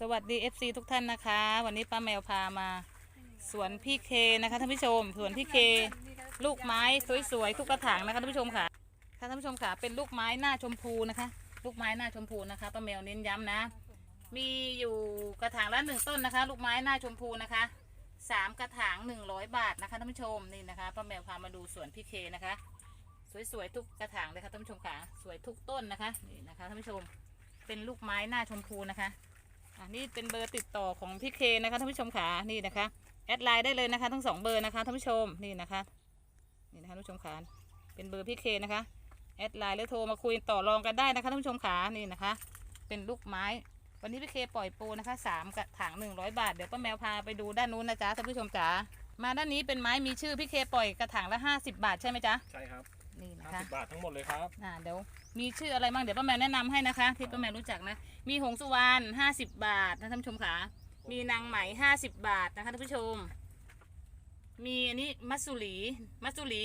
สวัสดี FC ทุกท่านนะคะ วันนี้ป้าแมวพามา สวนพี่เคนะคะท่านผู้ชม สวนพี่เค ลูกไม้สวยๆทุกกระถางนะคะท่านผู้ชมค่ะค่ะท่านผู้ชมค่ะเป็นลูกไม้หน้าชมพูนะคะ ลูกไม้หน้าชมพูนะคะป้าแมวเน้นย้ำนะ มีอยู่กระถางละหนึ่งต้นนะคะ ลูกไม้หน้าชมพูนะคะสามกระถางหนึ่งร้อยบาทนะคะท่านผู้ชมนี่นะคะป้าแมวพามาดูสวนพี่เคนะคะ สวยๆทุกกระถางเลยค่ะท่านผู้ชมค่ะสวยทุกต้นนะคะนี่นะคะท่านผู้ชมเป็นลูกไม้หน้าชมพูนะคะ อะนี่เป็นเบอร์ติดต่อของพี่เคนะคะท่านผู้ชมค่ะนี่นะคะแอดไลน์ได้เลยนะคะ ทั้งสองเบอร์นะคะท่านผู้ชมนี่นะคะนี่นะคะท่านผู้ชมค่ะเป็นเบอร์พี่เคนะคะแอดไลน์แล้วโทรมาคุยต่อรองกันได้นะคะท่านผู้ชมค่ะนี่นะคะ เป็นลูกไม้ วันนี้พี่เคปล่อยปูนะคะสามกระถางหนึ่งร้อยบาทเดี๋ยวป้าแมวพาไปดูด้านนู้นนะจ๊ะท่านผู้ชมจ๋ามาด้านนี้เป็นไม้มีชื่อพี่เคปล่อยกระถางละห้าสิบบาทใช่ไหมจ๊ะใช่ครับ นี่นะห้าคะสิบบาททั้งหมดเลยครับ อ่าเดี๋ยวมีชื่ออะไรบ้างเดี๋ยวป้าแมวแนะนำให้นะคะ ที่ป้าแมวรู้จักนะ มีหงสุวรรณห้าสิบบาทนะท่านผู้ชมค่ะมีนางไหมห้าสิบบาทนะคะท่านผู้ชม มีอันนี้มัสสุรีมัสสุรี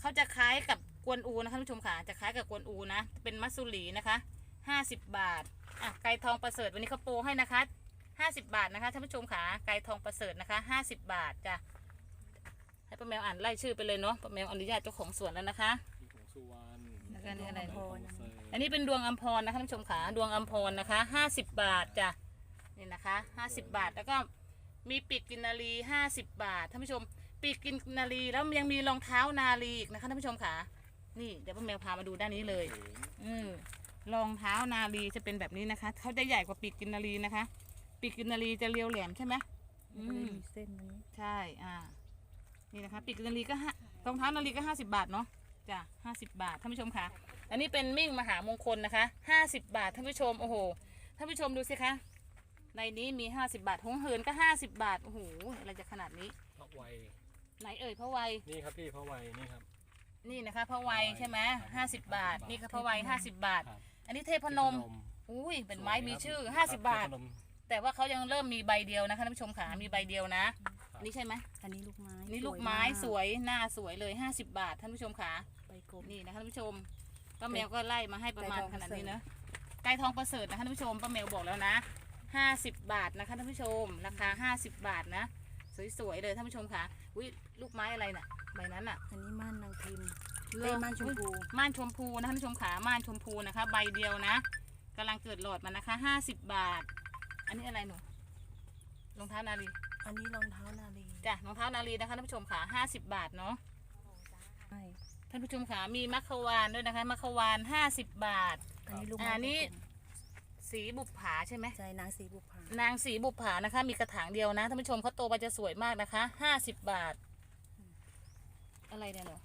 เขาจะคล้ายกับกวนอูนะคะท่านผู้ชมค่ะจะคล้ายกับกวนอูนะเป็นมัสสุรีนะคะห้าสิบบาทอะไก่ทองประเสริฐวันนี้เขาโปรให้นะคะห้าสิบบาทนะคะท่านผู้ชมค่ะไก่ทองประเสริฐนะคะห้าสิบบาทจ้ะ ให้ป้าแมวอ่านไล่ชื่อไปเลยเนาะป้าแมวอนุญาตเจ้าของสวนแล้วนะคะมีของสุวรรณแล้วก็นี่อะไรมีของเซยอันนี้เป็นดวงอัมพรนะคะท่านผู้ชมขาดวงอัมพรนะคะห้าสิบบาทจ้ะนี่นะคะห้าสิบบาทแล้วก็มีปีกกินนารีห้าสิบบาทท่านผู้ชม ปีกกินนารีแล้วยังมีรองเท้านารีอีกนะคะท่านผู้ชมขานี่เดี๋ยวป้าแมวพามาดูด้านนี้เลยอืมรองเท้านารีจะเป็นแบบนี้นะคะ เขาจะใหญ่กว่าปีกกินนารีนะคะ ปีกกินนารีจะเรียวแหลมใช่ไหมอืมันก็เลยมมีเส้นนี้ ใช่ อ่า นี่นะคะปีกนาฬิก็ห้ารองเท้านาฬิก็ห้าสิบาทเนาะจ้ะห้าสิบาทท่านผู้ชมคะอันนี้เป็นมิ่งมหามงคลนะคะห้าสิบาทท่านผู้ชมโอ้โหท่านผู้ชมดูสิคะในนี้มีห้าสิบาทหงเหินก็ห้าสิบาทโอ้โหอะไรจะขนาดนี้พระไวยไหนเอ่ยพระวัยนี่ครับพี่พระไวยนี่ครับ นี่นะคะพระวัยใช่ไหมห้าสิบาท นี่ก็พระวัยห้าสิบาทครับอันนี้เทพนมอุ้ยเป็นไม้มีชื่อห้าสิบาทเทพนมแต่ว่าเขายังเริ่มมีใบเดียวนะคะท่านผู้ชมค่ะมีใบเดียวนะ อันนี้ใช่ไหมอันนี้ลูกไม้นี่ลูกไม้สวยหน้าสวยเลยห้าสิบาทท่านผู้ชมค่ะใบกลมนี่นะคะท่านผู้ชมป้าแมวก็ไล่มาให้ประมาณไก่ทองขนาดนี้ประเสริฐเนอะไก่ทองประเสริฐนะคะท่านผู้ชมป้าแมวบอกแล้วนะห้าสิบบาทนะคะท่านผู้ชมราคาห้าสิบบาทนะ สวยๆเลยท่านผู้ชมค่ะอุ้ยลูกไม้อะไรน่ะใบนั้นน่ะ อันนี้ม่านนางพิมพ์เลิเอ้ยกม่านชมพู ม่านชมพูนะท่านผู้ชมขาม่านชมพูนะคะ ใบเดียวนะกำลังเกิดหลอดมานะคะห้าสิบบาท อันนี้อะไรหนูรองเท้านาลี อันนี้รองเท้านาลีจ้ะรองเท้านาลีนะคะท่านผู้ชมขาห้าสิบบาทเนาะใช่ท่านผู้ชมขามีมัคควานด้วยนะคะมัคควานห้าสิบบาท อันนี้ลูกอ่าไม้นี่ใบกลมสีบุปผาใช่ไหมใช่นางสีบุพภานางสีบุปผานะคะ มีกระถางเดียวนะท่านผู้ชมเขาโตไปจะสวยมากนะคะห้าสิบบาท อะไรเนี่ยหนู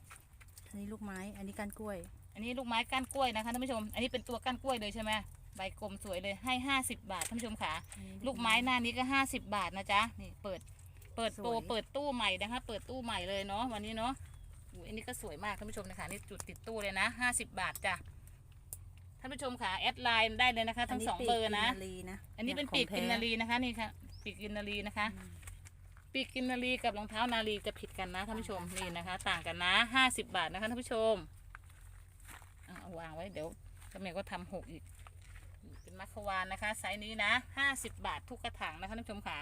อันนี้ลูกไม้ อันนี้ก้านกล้วย อันนี้ลูกไม้ก้านกล้วยนะคะท่านผู้ชม อันนี้เป็นตัวก้านกล้วยเลยใช่ไหม ใบกลมสวยเลยให้ห้าสิบบาทท่านผู้ชมค่ะอันนี้ลูกไม้หน้านี้ก็ห้าสิบบาทนะจ๊ะนี่เปิดเปิดโปรสวย เปิดตู้ใหม่นะคะ เปิดตู้ใหม่เลยเนาะวันนี้เนาะอุ๊ยอันนี้ก็สวยมากท่านผู้ชมนะคะนี่จุดติดตู้เลยนะห้าสิบบาทจ้ะท่านผู้ชมค่ะแอดไลน์ได้เลยนะคะ ทั้งสองเบอร์นะ ปีกนาลีนะอันนี้เป็นขงปีกกินนาแท้รีนะคะนี่ค่ะปีกกินนารีนะคะ อืมปีกกินนารีกับรองเท้านารีจะผิดกันนะท่านผู้ชมนี่นะคะ ต่างกันนะห้าสิบบาทนะคะท่านผู้ชมอะเอาวางไว้เดี๋ยวกระเมยก็ทำหกอีก เป็นมัคควานนะคะไซส์นี้นะห้าสิบบาททุกกระถางนะคะท่านผู้ชมค่ะ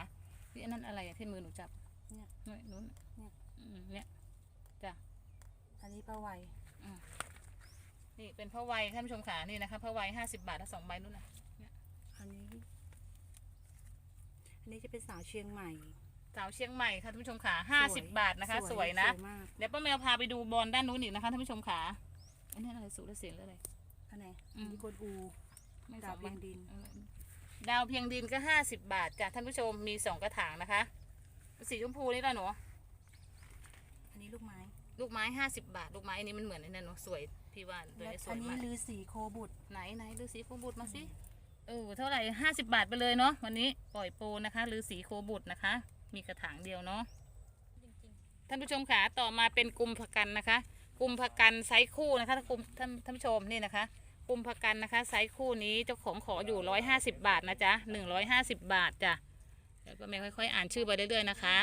นี่อันนั้นอะไรอะที่มือหนูจับเนี่ยนู่นนู้นเนี่ย อืมเนี่ยจ้ะอันนี้ป้าไวนี่เป็นพระวัยท่านผู้ชมค่ะนี่นะคะพระวัยห้าสิบบาทละสองใบนู่นนะอันนี้ อันนี้จะเป็นสาวเชียงใหม่ สาวเชียงใหม่ค่ะท่านผู้ชมค่ะห้าสิบบาทนะคะสวยนะสวยมาก เดี๋ยวป้าแมวพาไปดูบอลด้านนู้นอีกนะคะท่านผู้ชมค่ะอันนี้อะไรสุรเสียงหรืออะไรอันไหนอือันมนี้กวนอู ไม่ดาวเพียงดิน เออดาวเพียงดินก็ห้าสิบบาทจ้ะท่านผู้ชมมีสองกระถางนะคะ สีชมพูนี่ละหนูอันนี้ลูกไม้ลูกไม้ห้าสิบบาท ลูกไม้อันนี้มันเหมือนไอ้นั่นเนาะสวยพี่ว่าตัวและนี้สอัวนยนี้มาก ลือสีโคบุตรไหนไหนฤาษีโคบุตรมาสิเออเท่าไหร่ห้าสิบบาทไปเลยเนาะวันนี้ปล่อยโปรนะคะฤาษีโคบุตรนะคะ มีกระถางเดียวเนาะท่านผู้ชมขาต่อมาเป็นกลุ่มพกันนะคะกลุ่มพกันไซส์คู่นะคะท่านกลุ่มท่านท่านผู้ชมนี่นะคะ กลุ่มพกันนะคะ ไซส์คู่นี้เจ้าของขออยู่ร้อยห้าสิบบาทนะจ๊ะหนึ่งร้อยห้าสิบบาทจ้ะเดี๋ยวก็ไม่ค่อยๆ อ่านชื่อไปเรื่อยๆนะคะ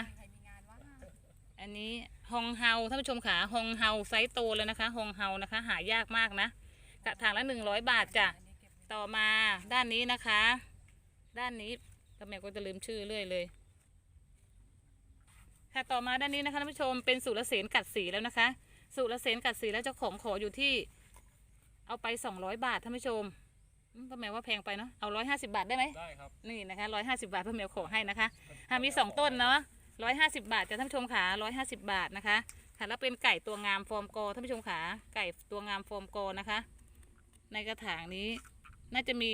อันนี้ฮองเฮาท่านผู้ชมขาฮองเฮาไซส์โตแล้วนะคะฮองเฮานะคะ หายากมากนะกระถางละหนึ่งร้อยบาทจ้ะต่อมาด้านนี้นะคะ ด้านนี้ป้าแมวก็จะลืมชื่อเรื่อยเลยค่ะต่อมาด้านนี้นะคะท่านผู้ชมเป็นสุรเสนกัดสีแล้วนะคะ สุรเสนกัดสีแล้วเจ้าของขออยู่ที่ เอาไปสองร้อยบาทท่านผู้ชมอืมป้าแมวว่าแพงไปเนาะเอาร้อยห้าสิบาทได้ไหมได้ครับนี่นะคะร้อยห้าสิบาทป้าแมวขอให้นะคะอะมีสองต้นเนาะร้อยห้าสิบาทจะท่านผู้ชมขาร้อยห้าสิบาทนะคะค่ะแล้วเป็นไก่ตัวงามฟอร์มกอท่านผู้ชมขาไก่ตัวงามฟอร์มกอนะคะ ในกระถางนี้น่าจะมี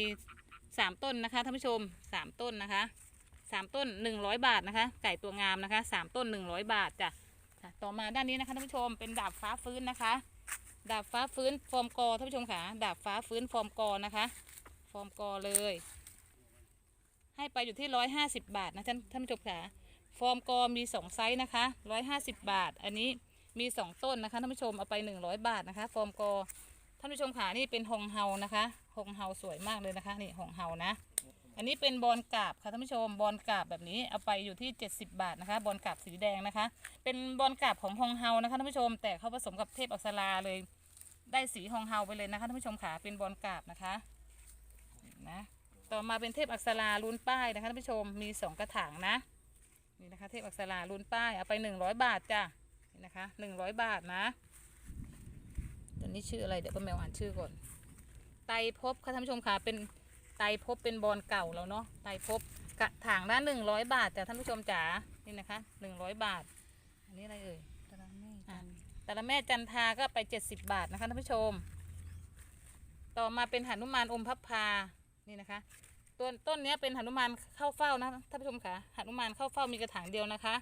สามต้นนะคะท่านผู้ชมสามต้นนะคะสามต้นหนึ่งร้อยบาทนะคะ ไก่ตัวงามนะคะสามต้นหนึ่งร้อยบาทจ้ะค่ะต่อมาด้านนี้นะคะท่านผู้ชมเป็นดาบฟ้าฟื้นนะคะ ดาบฟ้าฟื้นฟอร์มกอท่านผู้ชมขาดาบฟ้าฟื้นฟอร์มกอนะคะ ฟอร์มกอเลย ให้ไปอยู่ที่ร้อยห้าสิบบาทนะท่านท่านผู้ชมขาฟอร์มกอมีสองไซส์นะคะร้อยห้าสิบบาท อันนี้มีสองต้นนะคะท่านผู้ชมเอาไปหนึ่งร้อยบาทนะคะ ฟอร์มกอท่านผู้ชมขานี่เป็นฮองเฮานะคะฮองเฮาสวยมากเลยนะคะ นี่ฮองเฮานะ อันนี้เป็นบอลกราบค่ะท่านผู้ชมบอลกราบแบบนี้เอาไปอยู่ที่ 70 บาทนะคะบอลกราบสีแดงนะคะ เป็นบอลกราบของฮองเฮานะคะท่านผู้ชม แต่เขาผสมกับเทพอักษราเลย ได้สีฮองเฮาไปเลยนะคะท่านผู้ชมขาเป็นบอลกราบนะคะนะต่อมาเป็นเทพอักษราลุ้นป้ายนะคะท่านผู้ชมมีสองกระถางนะนี่นะคะ เทพอักษราลุ้นป้ายเอาไป 100 บาทจ้ะนี่นะคะ100 บาทนะตัวนี้ชื่ออะไรเดี๋ยวป้าแมวอ่านชื่อก่อนไตรภพค่ะท่านผู้ชมค่ะเป็น ไตรภพเป็นบอลเก่าแล้วเนาะไตรภพกระถางละหนึ่งร้อยบาทจ้ะท่านผู้ชมจ๋านี่นะคะหนึ่งร้อยบาท อันนี้อะไรเอ่ยตะละแม่จันแต่ละแม่จันทาก็ไปเจ็ดสิบบาทนะคะท่านผู้ชม ต่อมาเป็นหนุมานอมพับพานี่นะคะต้นต้นเนี้ยเป็นหนุมานเข้าเฝ้านะท่านผู้ชมค่ะหนุมานเข้าเฝ้ามีกระถางเดียวนะคะ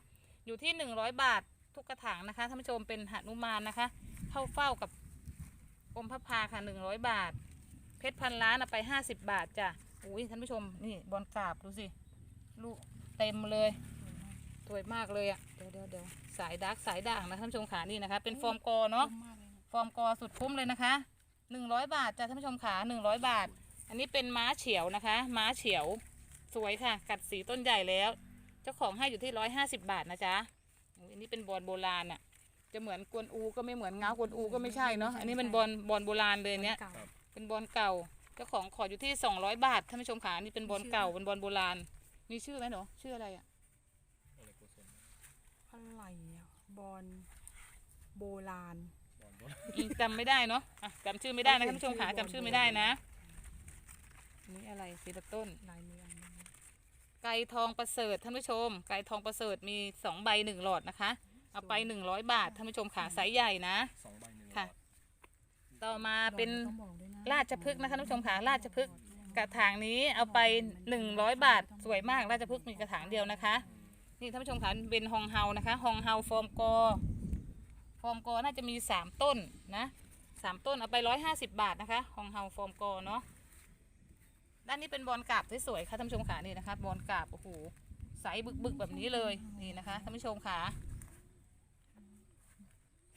อยู่ที่หนึ่งร้อยบาททุกกระถางนะคะท่านผู้ชมเป็นหนุมานนะคะ เข้าเฝ้ากับอมพระพาค่ะหนึ่งร้อยบาท เพชรพันล้านเอาไปห้าสิบบาทจ้ะอุ้ยท่านผู้ชมนี่บอลกราบดูสิลูกเต็มเลยสวยมากเลยอะ่ะเดี๋ยวเดี๋ยวเดี๋ยวสายดาร์กสายด่างนะท่านผู้ชมขานี่นะคะ เป็นฟอร์มกอเนาะฟอร์มกอสุดคุ้มเลยนะคะหนึ่งร้อยบาทจ้ะท่านผู้ชมขาหนึ่งร้อยบาท อันนี้เป็นม้าเฉียวนะคะ ม้าเฉียวสวยค่ะ กัดสีต้นใหญ่แล้ว เจ้าของให้อยู่ที่ร้อยห้าสิบบาทนะจ๊ะอันนี้เป็นบอลโบราณอะ่ะจะเหมือนกวนอูก็ไม่เหมือนเงากวนอูก็ไม่ใช่เนาะอันนี้เป็นบอลบอลโบราณเลยเนี้ย เป็นบอลเก่าเจ้าของขออยู่ที่สองร้อยบาทท่านผู้ชมขานี่เป็นบอลเก่าเป็นบอลโบราณ มีชื่อไหมหนูชื่ออะไรอะอะไรกุศลอะไรอะบอลโบราณบอลบอลอืมจำไม่ได้เนาะอะจำชื่อไม่ได้นะท่านผู้ชมขาจำชื่อไม่ได้นะอันนี้อะไรสีละต้นลายเมืองไก่ทองประเสริฐท่านผู้ชม ไก่ทองประเสริฐมีสองใบหนึ่งหลอดนะคะ เอาไปหนึ่งร้อยบาทท่านผู้ชมขาไซส์ใหญ่นะสองใบหนึ่งค่ะหลอดต่อมาเป็น ต้องบอกด้วยนะราชพฤกษ์นะคะท่านผู้ชมขาราชพฤกษ์กระถางนี้เอาไปหนึ่งร้อยบาทสวยมากราชพฤกษ์มีกระถางเดียวนะคะ นี่ท่านผู้ชมคะเป็นฮองเฮานะคะฮองเฮาฟอร์มกอฟอร์มกอน่าจะมีสามต้นนะสามต้นเอาไปร้อยห้าสิบบาทนะคะฮองเฮาฟอร์มกอเนาะด้านนี้เป็นบอลกราบสวยๆค่ะท่านผู้ชมขานี่นะคะบอลกราบโอ้โหใสบึกๆแบบนี้เลยนี่นะคะท่านผู้ชมขา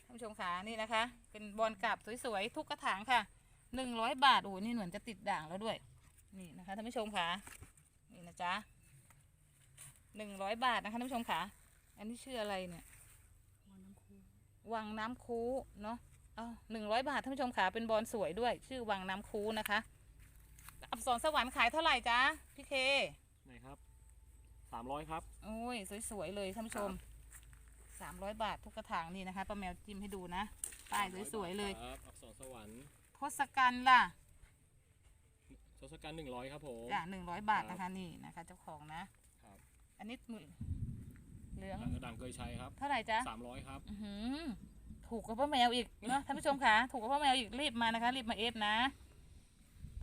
ท่านผู้ชมขานี่นะคะ เป็นบอลกราบสวยๆทุกกระถางค่ะ หนึ่งร้อยบาทโอ้โหนี่เหมือนจะติดด่างแล้วด้วย นี่นะคะท่านผู้ชมขานี่นะจ๊ะหนึ่งร้อยบาทนะคะท่านผู้ชมขาอันนี้ชื่ออะไรเนี่ยวังน้ำคูวังน้ำคูเนาะเอาหนึ่งร้อยบาทท่านผู้ชมขาเป็นบอลสวยด้วย ชื่อวังน้ำคูนะคะอับสรสวรรค์ขายเท่าไหร่จ๊ะพี่เคไหนครับสามร้อยครับโอ้ยสวยๆเลยท่านผู้ชมสามร้อยบาททุกกระถางนี่นะคะป้าแมวจิ้มให้ดูนะป้ายสวยๆเลยครับอักษรสวรรค์ท ศกัณฐ์ล่ะทศกัณฐ์หนึ่งร้อยครับผม จ้ะหนึ่งร้อยบาทนะคะนี่นะคะ เจ้าของนะ ครับอันนี้มือเหลืองดังเคยใช้ครับเท่าไหร่จ๊ะ สามร้อยครับ อื้อหือถูกกับพ่อแมวอีกเนาะท่านผู้ชมคะถูกกับพ่อแมวอีกรีบมานะคะรีบมาเอฟนะ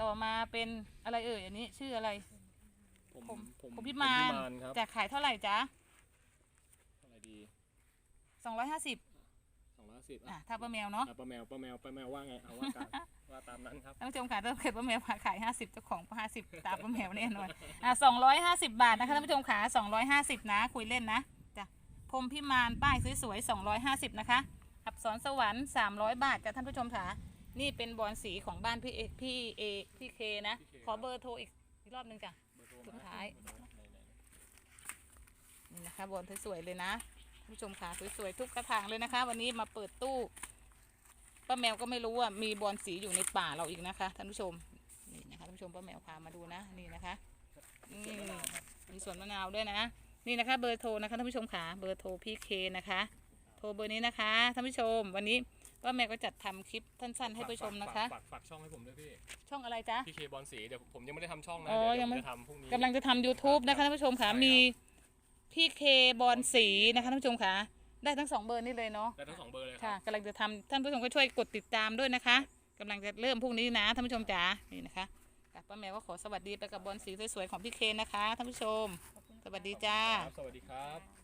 ต่อมาเป็นอะไรเอ่ยอันนี้ชื่ออะไร ผมผมผมผมพิมานผมครับจะขายเท่าไหร่จ๊ะ อะไรดีสองร้อยห้าสิบส องร้อยสิบอะถ้าป้าแมวเนาะป้าแมวป้าแมวป้าแมวว่าไงเอาว่าตามว่าตามนั้นครับท่านผู้ชมค่ะถ้าเกิดป้าแมวขายห้าสิบเจ้าของห้าสิบตามป้าแมวแน่นอนอะสองร้อยห้าสิบบาทนะคะท่านผู้ชมค่ะสองร้อยห้าสิบนะ คุยเล่นนะจ้ะพรมพิมานป้ายสวยๆสองร้อยห้าสิบนะคะอับสรสวรรค์สามร้อยบาทจ้ะท่านผู้ชมค่ะนี่เป็นบอลสีของบ้านพี่เอพี่เอพี่เคนะพี่เคขอเบอร์โทรอีกอีกรอบหนึงจ้ะเบอร์โทรสุดท้ายเบอร์โทรไหนไหนนี่นะคะบอลสวยๆเลยนะท่าน ผู้ชมค่ะสวยๆทุกกระถางเลยนะคะ วันนี้มาเปิดตู้ป้าแมวก็ไม่รู้ว่ามีบอลสีอยู่ในป่าเราอีกนะคะท่านผู้ชมนี่นะคะท่านผู้ชมป้าแมวพามาดูนะนี่นะคะนี่มีสวนมะนาวด้วยนะนี่นะคะ เบอร์โทรนะคะท่านผู้ชมค่ะเบอร์โทรพี่เคนะคะโทรเบอร์นี้นะคะท่านผู้ชม วันนี้ป้าแมวก็จัดทำคลิปสั้นๆ ให้ผู้ชมนะคะฝากฝากช่องให้ผมด้วยพี่ช่องอะไรจ๊ะพี่เคบอลสีเดี๋ยวผมยังไม่ได้ทำช่องนะอ๋อเดี๋ยวยังไม่ผมจะทำพรุ่งนี้กำลังจะทำ YouTube นะคะท่านผู้ชมค่ะใช่ครับมี พี่เคบอลสีนะคะท่านผู้ชมค่ะได้ทั้งสองเบอร์นี่เลยเนาะได้ทั้งสองเบอร์เลยคค่ะรับกำลังจะทำท่านผู้ชมก็ช่วยกดติดตามด้วยนะคะกำลังจะเริ่มพรุ่งนี้นะท่านผู้ชมจ๋านี่นะคะกับป้าแมวก็ขอสวัสดีไปกับบอลสีสวยๆของพี่เคนะคะท่านผู้ชม สวัสดีจ้าครับสวัสดีครับ